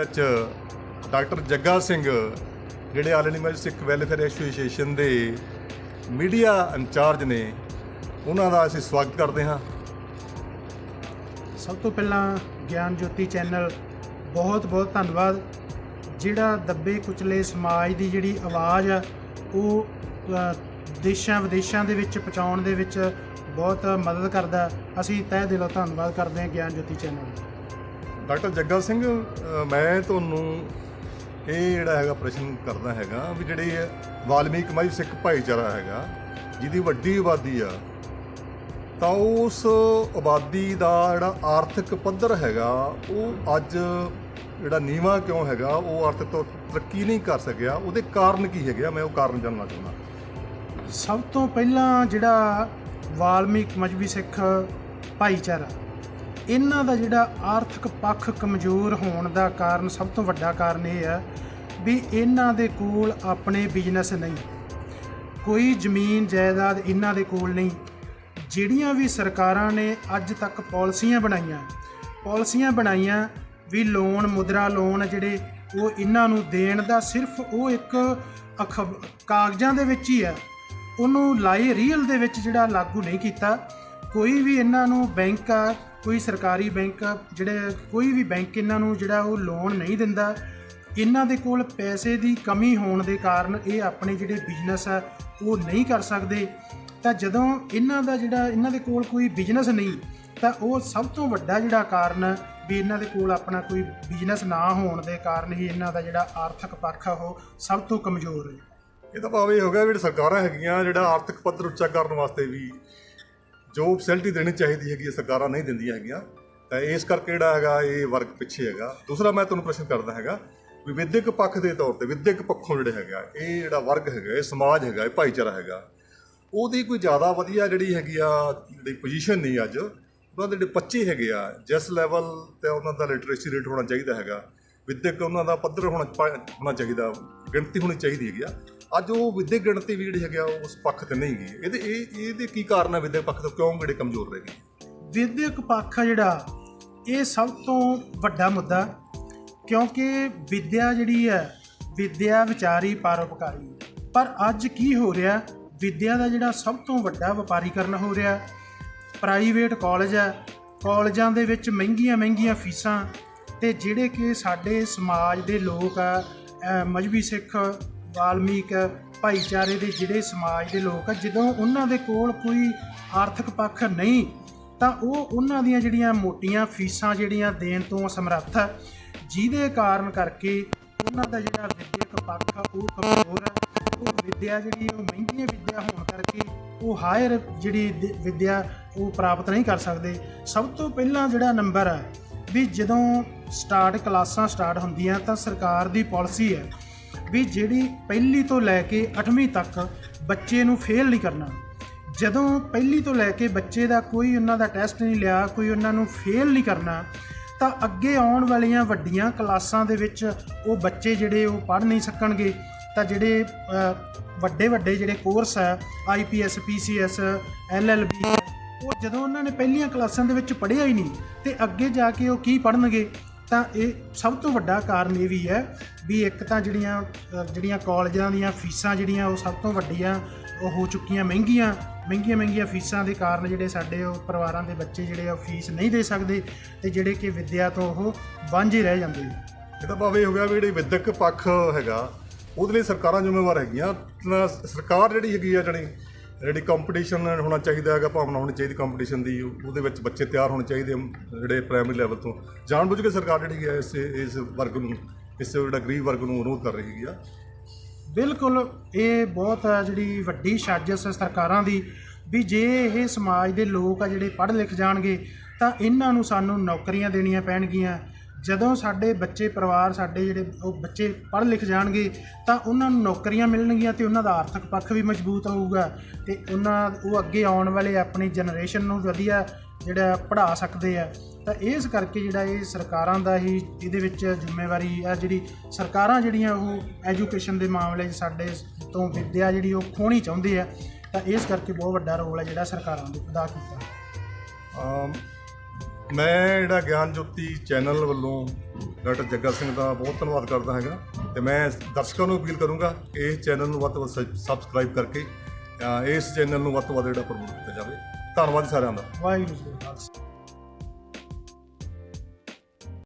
ਵਿੱਚ ਡਾਕਟਰ ਜੱਗਾ ਸਿੰਘ, ਜਿਹੜੇ all India Sikh welfare association ਦੇ ਮੀਡੀਆ ਇੰਚਾਰਜ ਨੇ, ਉਹਨਾਂ ਦਾ ਅਸੀਂ ਸਵਾਗਤ ਕਰਦੇ ਹਾਂ। ਸਭ ਤੋਂ ਪਹਿਲਾਂ ਗਿਆਨ ਜੋਤੀ ਚੈਨਲ ਬਹੁਤ ਬਹੁਤ ਧੰਨਵਾਦ। ਜਿਹੜਾ ਦੱਬੇ ਕੁਚਲੇ ਸਮਾਜ ਦੀ ਜਿਹੜੀ ਆਵਾਜ਼ ਆ, ਉਹ ਦੇਸ਼ਾਂ ਵਿਦੇਸ਼ਾਂ ਦੇ ਵਿੱਚ ਪਹੁੰਚਾਉਣ ਦੇ ਵਿੱਚ ਬਹੁਤ ਮਦਦ ਕਰਦਾ। ਅਸੀਂ ਤਹਿ ਦਿਲੋਂ ਧੰਨਵਾਦ ਕਰਦੇ ਹਾਂ ਗਿਆਨ ਜੋਤੀ ਚੈਨਲ ਡਾਕਟਰ ਜੱਗਾ ਸਿੰਘ ਮੈਂ ਤੁਹਾਨੂੰ ਇਹ ਜਿਹੜਾ ਹੈਗਾ ਪ੍ਰਸ਼ਨ ਕਰਦਾ ਹੈਗਾ ਵੀ ਜਿਹੜੇ ਵਾਲਮੀਕ ਮਾਈ ਸਿੱਖ ਭਾਈਚਾਰਾ ਹੈਗਾ, ਜਿਹਦੀ ਵੱਡੀ ਆਬਾਦੀ ਆ, ਤਾਂ ਉਸ ਆਬਾਦੀ ਦਾ ਜਿਹੜਾ ਆਰਥਿਕ ਪੱਧਰ ਹੈਗਾ, ਉਹ ਅੱਜ ਜਿਹੜਾ ਨੀਵਾ ਕਿਉਂ ਹੈਗਾ, ਉਹ ਆਰਥਿਕ ਤੌਰ ਤਰੱਕੀ ਨਹੀਂ ਕਰ ਸਕਿਆ, ਉਹਦੇ ਕਾਰਨ ਕੀ ਹੈਗੇ ਆ? ਮੈਂ ਉਹ ਕਾਰਨ ਜਾਣਨਾ ਚਾਹੁੰਦਾ। ਸਭ ਤੋਂ ਪਹਿਲਾਂ ਜਿਹੜਾ ਵਾਲਮੀਕ ਮਜਬੀ ਸਿੱਖ ਭਾਈਚਾਰਾ ਇਹਨਾਂ ਦਾ ਜਿਹੜਾ ਆਰਥਿਕ ਪੱਖ ਕਮਜ਼ੋਰ ਹੋਣ ਦਾ ਕਾਰਨ ਸਭ ਤੋਂ ਵੱਡਾ ਕਾਰਨ ਇਹ ਹੈ ਵੀ ਇਹਨਾਂ ਦੇ ਕੋਲ ਆਪਣੇ ਬਿਜ਼ਨਸ ਨਹੀਂ। ਕੋਈ ਜ਼ਮੀਨ, ਜਾਇਦਾਦ ਇਹਨਾਂ ਦੇ ਕੋਲ ਨਹੀਂ। ਜਿਹੜੀਆਂ ਵੀ ਸਰਕਾਰਾਂ ਨੇ ਅੱਜ ਤੱਕ ਪਾਲਿਸੀਆਂ ਬਣਾਈਆਂ ਪਾਲਿਸੀਆਂ ਬਣਾਈਆਂ ਵੀ ਲੋਨ, ਮੁਦਰਾ ਲੋਨ ਜਿਹੜੇ ਉਹ ਇਹਨਾਂ ਨੂੰ ਦੇਣ ਦਾ ਸਿਰਫ ਉਹ ਇੱਕ ਅਖ- ਕਾਗਜ਼ਾਂ ਦੇ ਵਿੱਚ ਹੀ ਆ ਉਹਨੂੰ ਲਾਈ ਰੀਅਲ ਦੇ ਵਿੱਚ ਜਿਹੜਾ ਲਾਗੂ ਨਹੀਂ ਕੀਤਾ। ਕੋਈ ਵੀ ਇਹਨਾਂ ਨੂੰ ਬੈਂਕ ਆ ਕੋਈ ਸਰਕਾਰੀ ਬੈਂਕ, ਜਿਹੜੇ ਕੋਈ ਵੀ ਬੈਂਕ ਇਹਨਾਂ ਨੂੰ ਜਿਹੜਾ ਉਹ ਲੋਨ ਨਹੀਂ ਦਿੰਦਾ, ਇਹਨਾਂ ਦੇ ਕੋਲ ਪੈਸੇ ਦੀ ਕਮੀ ਹੋਣ ਦੇ ਕਾਰਨ ਇਹ ਆਪਣੇ ਜਿਹੜੇ ਬਿਜ਼ਨਸ ਆ, ਉਹ ਨਹੀਂ ਕਰ ਸਕਦੇ। ਤਾਂ ਜਦੋਂ ਇਹਨਾਂ ਦਾ ਜਿਹੜਾ, ਇਹਨਾਂ ਦੇ ਕੋਲ ਕੋਈ ਬਿਜ਼ਨਸ ਨਹੀਂ, ਤਾਂ ਉਹ ਸਭ ਤੋਂ ਵੱਡਾ ਜਿਹੜਾ ਕਾਰਨ ਵੀ ਇਹਨਾਂ ਦੇ ਕੋਲ ਆਪਣਾ ਕੋਈ ਬਿਜ਼ਨਸ ਨਾ ਹੋਣ ਦੇ ਕਾਰਨ ਹੀ ਇਹਨਾਂ ਦਾ ਜਿਹੜਾ ਆਰਥਿਕ ਪੱਖ ਆ, ਉਹ ਸਭ ਤੋਂ ਕਮਜ਼ੋਰ ਹੈ। ਇਹ ਤਾਂ ਭਾਵੇਂ ਹੋ ਗਿਆ ਵੀ ਸਰਕਾਰਾਂ ਹੈਗੀਆਂ, ਜਿਹੜਾ ਆਰਥਿਕ ਪੱਧਰ ਉੱਚਾ ਕਰਨ ਵਾਸਤੇ ਵੀ। ਜੋ ਫੈਸਿਲਿਟੀ ਦੇਣੀ ਚਾਹੀਦੀ ਹੈਗੀ ਹੈ, ਸਰਕਾਰਾਂ ਨਹੀਂ ਦਿੰਦੀਆਂ ਹੈਗੀਆਂ ਤਾਂ ਇਸ ਕਰਕੇ ਜਿਹੜਾ ਹੈਗਾ ਇਹ ਵਰਗ ਪਿੱਛੇ ਹੈਗਾ। ਦੂਸਰਾ ਮੈਂ ਤੁਹਾਨੂੰ ਪ੍ਰਸ਼ਨ ਕਰਦਾ ਹੈਗਾ ਵੀ ਵਿਦਿਅਕ ਪੱਖ ਦੇ ਤੌਰ ਤੇ ਵਿਦਿਅਕ ਪੱਖੋਂ ਜਿਹੜੇ ਹੈਗਾ ਇਹ ਜਿਹੜਾ ਵਰਗ ਹੈਗਾ ਇਹ ਸਮਾਜ ਹੈਗਾ ਇਹ ਭਾਈਚਾਰਾ ਹੈਗਾ ਉਹਦੀ ਕੋਈ ਜ਼ਿਆਦਾ ਵਧੀਆ ਜਿਹੜੀ ਹੈਗੀ ਆ ਜਿਹੜੀ ਪੋਜੀਸ਼ਨ ਨਹੀਂ ਅੱਜ ਉਹਨਾਂ ਦੇ ਜਿਹੜੇ ਬੱਚੇ ਹੈਗੇ ਆ ਜਿਸ ਲੈਵਲ ਤੇ ਉਹਨਾਂ ਦਾ ਲਿਟਰੇਸੀ ਰੇਟ ਹੋਣਾ ਚਾਹੀਦਾ ਹੈਗਾ ਵਿਦਿਅਕ ਉਹਨਾਂ ਦਾ ਪੱਧਰ ਹੋਣਾ ਪਾ- ਹੋਣਾ ਚਾਹੀਦਾ ਗਿਣਤੀ ਹੋਣੀ ਚਾਹੀਦੀ ਹੈਗੀ ਆ ਅੱਜ ਉਹ ਵਿਦਿਅਕ ਗਿਣਤੀ ਵੀ ਜਿਹੜੀ ਹੈਗੀ ਆ ਉਸ ਪੱਖ ਤੇ ਨਹੀਂ ਗਈ। ਇਹਦੇ ਇਹ ਇਹਦੇ ਕੀ ਕਾਰਨ ਹੈ ਵਿਦਿਅਕ ਪੱਖ ਤੋਂ? ਕਿਉਂ ਜਿਹੜੇ ਕਮਜ਼ੋਰ ਰਹਿ ਗਏ? ਵਿਦਿਅਕ ਪੱਖ ਆ ਜਿਹੜਾ, ਇਹ ਸਭ ਤੋਂ ਵੱਡਾ ਮੁੱਦਾ ਕਿਉਂਕਿ ਵਿਦਿਆ ਜਿਹੜੀ ਹੈ, ਵਿਦਿਆ ਵਿਚਾਰੀ ਪਰਉਪਕਾਰੀ ਪਰ ਅੱਜ ਕੀ ਹੋ ਰਿਹਾ? ਵਿਦਿਆ ਦਾ ਜਿਹੜਾ ਸਭ ਤੋਂ ਵੱਡਾ ਵਪਾਰੀਕਰਨ ਹੋ ਰਿਹਾ, ਪ੍ਰਾਈਵੇਟ ਕਾਲਜ ਹੈ। ਕਾਲਜਾਂ ਦੇ ਵਿੱਚ ਮਹਿੰਗੀਆਂ ਮਹਿੰਗੀਆਂ ਫੀਸਾਂ ਤੇ ਜਿਹੜੇ ਕਿ ਸਾਡੇ ਸਮਾਜ ਦੇ ਲੋਕ ਆ, ਅਹ ਮਜਬੀ ਸਿੱਖ ਵਾਲਮੀਕ ਭਾਈਚਾਰੇ ਦੇ ਜਿਹੜੇ ਸਮਾਜ ਦੇ ਲੋਕ ਆ, ਜਦੋਂ ਉਹਨਾਂ ਦੇ ਕੋਲ ਕੋਈ ਆਰਥਿਕ ਪੱਖ ਨਹੀਂ, ਤਾਂ ਉਹ ਉਹਨਾਂ ਦੀਆਂ ਜਿਹੜੀਆਂ ਮੋਟੀਆਂ ਫੀਸਾਂ ਜਿਹੜੀਆਂ ਦੇਣ ਤੋਂ ਅਸਮਰੱਥ ਹੈ ਜਿਹਦੇ ਕਾਰਨ ਕਰਕੇ ਉਹਨਾਂ ਦਾ ਜਿਹੜਾ ਵਿੱਦਿਅਕ ਪੱਖ ਆ, ਉਹ ਕਮਜ਼ੋਰ ਹੈ ਉਹ ਵਿੱਦਿਆ ਜਿਹੜੀ ਉਹ ਮਹਿੰਗੀ ਵਿੱਦਿਆ ਹੋਣ ਕਰਕੇ ਉਹ ਹਾਇਰ ਜਿਹੜੀ ਵਿੱਦਿਆ ਉਹ ਪ੍ਰਾਪਤ ਨਹੀਂ ਕਰ ਸਕਦੇ। ਸਭ ਤੋਂ ਪਹਿਲਾਂ ਜਿਹੜਾ ਨੰਬਰ ਹੈ ਵੀ ਜਦੋਂ ਸਟਾਰਟ ਕਲਾਸਾਂ ਸਟਾਰਟ ਹੁੰਦੀਆਂ, ਤਾਂ ਸਰਕਾਰ ਦੀ ਪਾਲਿਸੀ ਹੈ ਵੀ ਜਿਹੜੀ ਪਹਿਲੀ ਤੋਂ ਲੈ ਕੇ 8ਵੀਂ ਤੱਕ ਬੱਚੇ ਨੂੰ ਫੇਲ ਨਹੀਂ ਕਰਨਾ। ਜਦੋਂ ਪਹਿਲੀ ਤੋਂ ਲੈ ਕੇ ਬੱਚੇ ਦਾ ਕੋਈ ਉਹਨਾਂ ਦਾ ਟੈਸਟ ਨਹੀਂ ਲਿਆ, ਕੋਈ ਉਹਨਾਂ ਨੂੰ ਫੇਲ ਨਹੀਂ ਕਰਨਾ, ਤਾਂ ਅੱਗੇ ਆਉਣ ਵਾਲੀਆਂ ਵੱਡੀਆਂ ਕਲਾਸਾਂ ਦੇ ਵਿੱਚ ਉਹ ਬੱਚੇ ਜਿਹੜੇ ਉਹ ਪੜ੍ਹ ਨਹੀਂ ਸਕਣਗੇ। ਤਾਂ ਜਿਹੜੇ ਵੱਡੇ ਵੱਡੇ ਜਿਹੜੇ ਕੋਰਸ ਹੈ ਆਈਪੀਐਸ ਪੀਸੀਐਸ ਐਲਐਲਬੀ ਉਹ ਜਦੋਂ ਉਹਨਾਂ ਨੇ ਪਹਿਲੀਆਂ ਕਲਾਸਾਂ ਦੇ ਵਿੱਚ ਪੜ੍ਹਿਆ ਹੀ ਨਹੀਂ, ਤੇ ਅੱਗੇ ਜਾ ਕੇ ਉਹ ਕੀ ਪੜ੍ਹਨਗੇ? ਤਾਂ ਇਹ ਸਭ ਤੋਂ ਵੱਡਾ ਕਾਰਨ ਇਹ ਵੀ ਹੈ ਵੀ ਇੱਕ ਤਾਂ ਜਿਹੜੀਆਂ ਜਿਹੜੀਆਂ ਕਾਲਜਾਂ ਦੀਆਂ ਫੀਸਾਂ ਜਿਹੜੀਆਂ ਉਹ ਸਭ ਤੋਂ ਵੱਡੀਆਂ ਉਹ ਹੋ ਚੁੱਕੀਆਂ ਮਹਿੰਗੀਆਂ ਮਹਿੰਗੀਆਂ ਮਹਿੰਗੀਆਂ ਫੀਸਾਂ ਦੇ ਕਾਰਨ ਜਿਹੜੇ ਸਾਡੇ ਉਹ ਪਰਿਵਾਰਾਂ ਦੇ ਬੱਚੇ ਜਿਹੜੇ ਆ ਉਹ ਫੀਸ ਨਹੀਂ ਦੇ ਸਕਦੇ ਤੇ ਜਿਹੜੇ ਕਿ ਵਿੱਦਿਆ ਤੋਂ ਉਹ ਵਾਂਝੇ ਰਹਿ ਜਾਂਦੇ ਨੇ। ਇਹ ਤਾਂ ਭਾਵੇਂ ਹੋ ਗਿਆ ਵੀ ਜਿਹੜੇ ਵਿਦਿਅਕ ਪੱਖ ਹੈਗਾ, ਉਹਦੇ ਲਈ ਸਰਕਾਰਾਂ ਜ਼ਿੰਮੇਵਾਰ ਹੈਗੀਆਂ ਸਰਕਾਰ ਜਿਹੜੀ ਹੈਗੀ ਆ ਜਿਹੜੀ ਜਿਹੜੀ ਕੰਪੀਟੀਸ਼ਨ ਹੋਣਾ ਚਾਹੀਦਾ ਹੈਗਾ, ਭਾਵਨਾ ਹੋਣੀ ਚਾਹੀਦੀ ਕੰਪੀਟੀਸ਼ਨ ਦੀ, ਉਹਦੇ ਵਿੱਚ ਬੱਚੇ ਤਿਆਰ ਹੋਣੇ ਚਾਹੀਦੇ ਜਿਹੜੇ ਪ੍ਰਾਇਮਰੀ ਲੈਵਲ ਤੋਂ। ਜਾਣਬੁੱਝ ਕੇ ਸਰਕਾਰ ਜਿਹੜੀ ਹੈ ਇਸ ਇਸ ਵਰਗ ਨੂੰ, ਇਸ ਜਿਹੜਾ ਗਰੀਬ ਵਰਗ ਨੂੰ ਅਨੁਰੋਧ ਕਰ ਰਹੀ ਹੈਗੀ ਆ। ਬਿਲਕੁਲ, ਇਹ ਬਹੁਤ ਜਿਹੜੀ ਵੱਡੀ ਸਾਜ਼ਿਸ਼ ਹੈ ਸਰਕਾਰਾਂ ਦੀ, ਵੀ ਜੇ ਇਹ ਸਮਾਜ ਦੇ ਲੋਕ ਆ ਜਿਹੜੇ ਪੜ੍ਹ ਲਿਖ ਜਾਣਗੇ, ਤਾਂ ਇਹਨਾਂ ਨੂੰ ਸਾਨੂੰ ਨੌਕਰੀਆਂ ਦੇਣੀਆਂ ਪੈਣਗੀਆਂ। ਜਦੋਂ ਸਾਡੇ ਬੱਚੇ ਪਰਿਵਾਰ ਸਾਡੇ ਜਿਹੜੇ ਉਹ ਬੱਚੇ ਪੜ੍ਹ ਲਿਖ ਜਾਣਗੇ ਤਾਂ ਉਹਨਾਂ ਨੂੰ ਨੌਕਰੀਆਂ ਮਿਲਣਗੀਆਂ ਤੇ ਉਹਨਾਂ ਦਾ ਆਰਥਿਕ ਪੱਖ ਵੀ ਮਜ਼ਬੂਤ ਹੋਊਗਾ ਤੇ ਉਹਨਾਂ ਉਹ ਅੱਗੇ ਆਉਣ ਵਾਲੇ ਆਪਣੀ ਜਨਰੇਸ਼ਨ ਨੂੰ ਵਧੀਆ ਜਿਹੜਾ ਪੜ੍ਹਾ ਸਕਦੇ ਆ। ਤਾਂ ਇਸ ਕਰਕੇ ਜਿਹੜਾ ਇਹ ਸਰਕਾਰਾਂ ਦਾ ਹੀ ਇਹਦੇ ਵਿੱਚ ਜ਼ਿੰਮੇਵਾਰੀ ਆ ਜਿਹੜੀ ਸਰਕਾਰਾਂ ਜਿਹੜੀਆਂ ਉਹ ਐਜੂਕੇਸ਼ਨ ਦੇ ਮਾਮਲੇ 'ਚ ਸਾਡੇ ਤੋਂ ਵਿੱਦਿਆ ਜਿਹੜੀ ਉਹ ਖੋਣੀ ਚਾਹੁੰਦੇ ਆ, ਤਾਂ ਇਸ ਕਰਕੇ ਬਹੁਤ ਵੱਡਾ ਰੋਲ ਹੈ ਜਿਹੜਾ ਸਰਕਾਰਾਂ ਦੇ ਅਦਾ ਕੀਤਾ। ਮੈਂ ਜਿਹੜਾ ਗਿਆਨ ਜੋਤੀ ਚੈਨਲ ਵੱਲੋਂ ਡਾਕਟਰ ਜੱਗਾ ਸਿੰਘ ਦਾ ਬਹੁਤ ਧੰਨਵਾਦ ਕਰਦਾ ਹੈਗਾ ਤੇ ਮੈਂ ਦਰਸ਼ਕਾਂ ਨੂੰ ਅਪੀਲ ਕਰੂੰਗਾ ਕਿ ਇਸ ਚੈਨਲ ਨੂੰ ਵੱਧ ਤੋਂ ਵੱਧ ਸਬਸਕ੍ਰਾਈਬ ਕਰਕੇ ਇਸ ਚੈਨਲ ਨੂੰ ਵੱਧ ਤੋਂ ਵੱਧ ਜਿਹੜਾ ਪ੍ਰਮੋਟ ਕੀਤਾ ਜਾਵੇ। ਧੰਨਵਾਦ ਸਾਰਿਆਂ ਦਾ। ਵਾਹਿਗੁਰੂ ਜੀ